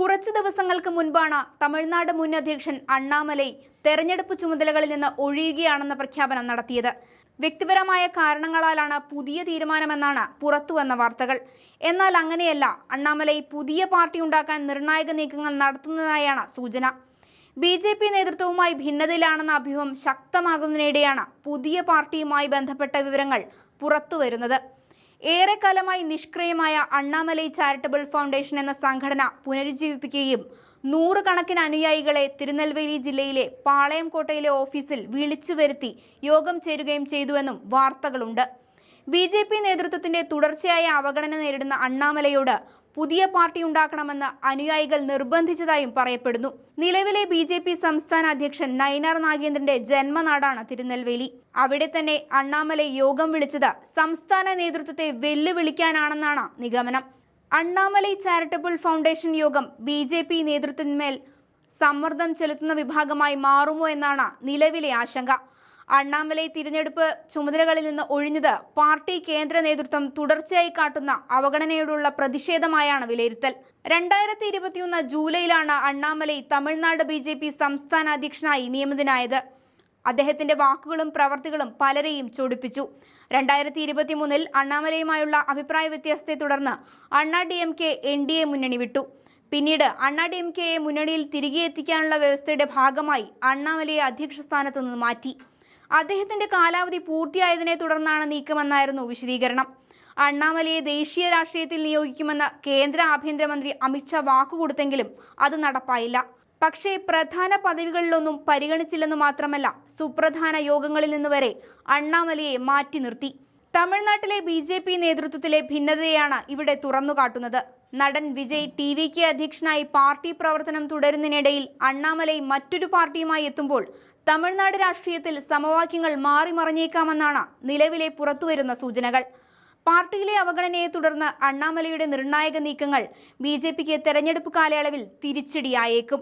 കുറച്ചു ദിവസങ്ങൾക്ക് മുൻപാണ് തമിഴ്നാട് മുൻ അധ്യക്ഷൻ അണ്ണാമലൈ തെരഞ്ഞെടുപ്പ് ചുമതലകളിൽ നിന്ന് ഒഴിയുകയാണെന്ന പ്രഖ്യാപനം നടത്തിയത്. വ്യക്തിപരമായ കാരണങ്ങളാലാണ് പുതിയ തീരുമാനമെന്നാണ് പുറത്തുവന്ന വാർത്തകൾ. എന്നാൽ അങ്ങനെയല്ല അണ്ണാമലൈ പുതിയ പാർട്ടി ഉണ്ടാക്കാൻ നിർണായക നീക്കങ്ങൾ നടത്തുന്നതായാണ് സൂചന. ബി ജെ പി നേതൃത്വവുമായി ഭിന്നതയിലാണെന്ന അഭ്യൂഹം ശക്തമാകുന്നതിനിടെയാണ് പുതിയ പാർട്ടിയുമായി ബന്ധപ്പെട്ട വിവരങ്ങൾ പുറത്തുവരുന്നത്. ഏറെക്കാലമായി നിഷ്ക്രിയമായ അണ്ണാമലൈ ചാരിറ്റബിൾ ഫൗണ്ടേഷൻ എന്ന സംഘടന പുനരുജ്ജീവിപ്പിക്കുകയും നൂറുകണക്കിന് അനുയായികളെ തിരുനെൽവേലി ജില്ലയിലെ പാളയം കോട്ടയിലെ ഓഫീസിൽ വിളിച്ചു വരുത്തി യോഗം ചേരുകയും ചെയ്തുവെന്നും വാർത്തകളുണ്ട്. ബി ജെ പി നേതൃത്വത്തിന്റെ തുടർച്ചയായ അവഗണന നേരിടുന്ന അണ്ണാമലയോട് പുതിയ പാർട്ടി ഉണ്ടാക്കണമെന്ന് അനുയായികൾ നിർബന്ധിച്ചതായും പറയപ്പെടുന്നു. നിലവിലെ ബി ജെ പി സംസ്ഥാന അധ്യക്ഷൻ നയനാർ നാഗേന്ദ്രന്റെ ജന്മനാടാണ് തിരുനെൽവേലി. അവിടെ തന്നെ അണ്ണാമലൈ യോഗം വിളിച്ചത് സംസ്ഥാന നേതൃത്വത്തെ വെല്ലുവിളിക്കാനാണെന്നാണ് നിഗമനം. അണ്ണാമലൈ ചാരിറ്റബിൾ ഫൗണ്ടേഷൻ യോഗം ബി ജെ പി നേതൃത്വത്തിന്മേൽ സമ്മർദ്ദം ചെലുത്തുന്ന വിഭാഗമായി മാറുമോ എന്നാണ് നിലവിലെ ആശങ്ക. അണ്ണാമലൈ തിരഞ്ഞെടുപ്പ് ചുമതലകളിൽ നിന്ന് ഒഴിഞ്ഞത് പാർട്ടി കേന്ദ്ര നേതൃത്വം തുടർച്ചയായി കാട്ടുന്ന അവഗണനയോടുള്ള പ്രതിഷേധമായാണ് വിലയിരുത്തൽ. രണ്ടായിരത്തി ഇരുപത്തിയൊന്ന് ജൂലൈയിലാണ് Annamalai Tamil Nadu B J P സംസ്ഥാന അധ്യക്ഷനായി നിയമിതനായത്. അദ്ദേഹത്തിന്റെ വാക്കുകളും പ്രവർത്തികളും പലരെയും ചൊടിപ്പിച്ചു. രണ്ടായിരത്തി ഇരുപത്തി മൂന്നിൽ അണ്ണാമലയുമായുള്ള അഭിപ്രായ വ്യത്യാസത്തെ തുടർന്ന് Anna D M K N D A മുന്നണി വിട്ടു. പിന്നീട് അണ്ണാ ഡി എം കെയെ മുന്നണിയിൽ തിരികെ എത്തിക്കാനുള്ള വ്യവസ്ഥയുടെ ഭാഗമായി അണ്ണാമലയെ അധ്യക്ഷ സ്ഥാനത്തു നിന്ന് മാറ്റി. അദ്ദേഹത്തിന്റെ കാലാവധി പൂർത്തിയായതിനെ തുടർന്നാണ് നീക്കമെന്നായിരുന്നു വിശദീകരണം. അണ്ണാമലയെ ദേശീയ രാഷ്ട്രീയത്തിൽ നിയോഗിക്കുമെന്ന് കേന്ദ്ര ആഭ്യന്തരമന്ത്രി അമിത്ഷാ വാക്കുകൊടുത്തെങ്കിലും അത് നടപ്പായില്ല. പക്ഷേ പ്രധാന പദവികളിലൊന്നും പരിഗണിച്ചില്ലെന്ന് മാത്രമല്ല സുപ്രധാന യോഗങ്ങളിൽ നിന്ന് വരെ അണ്ണാമലയെ മാറ്റി നിർത്തി. തമിഴ്നാട്ടിലെ ബി ജെ പി നേതൃത്വത്തിലെ ഭിന്നതയാണ് ഇവിടെ തുറന്നുകാട്ടുന്നത് നടൻ വിജയ് ടി വി കെ അധ്യക്ഷനായി പാർട്ടി പ്രവർത്തനം തുടരുന്നതിനിടയിൽ അണ്ണാമലൈ മറ്റൊരു പാർട്ടിയുമായി എത്തുമ്പോൾ തമിഴ്നാട് രാഷ്ട്രീയത്തിൽ സമവാക്യങ്ങൾ മാറി മറിഞ്ഞേക്കാമെന്നാണ് നിലവിലെ പുറത്തുവരുന്ന സൂചനകൾ. പാർട്ടിയിലെ അവഗണനയെ തുടർന്ന് അണ്ണാമലയുടെ നിർണായക നീക്കങ്ങൾ ബി ജെ പിക്ക് തെരഞ്ഞെടുപ്പ് കാലയളവിൽ തിരിച്ചടിയായേക്കും.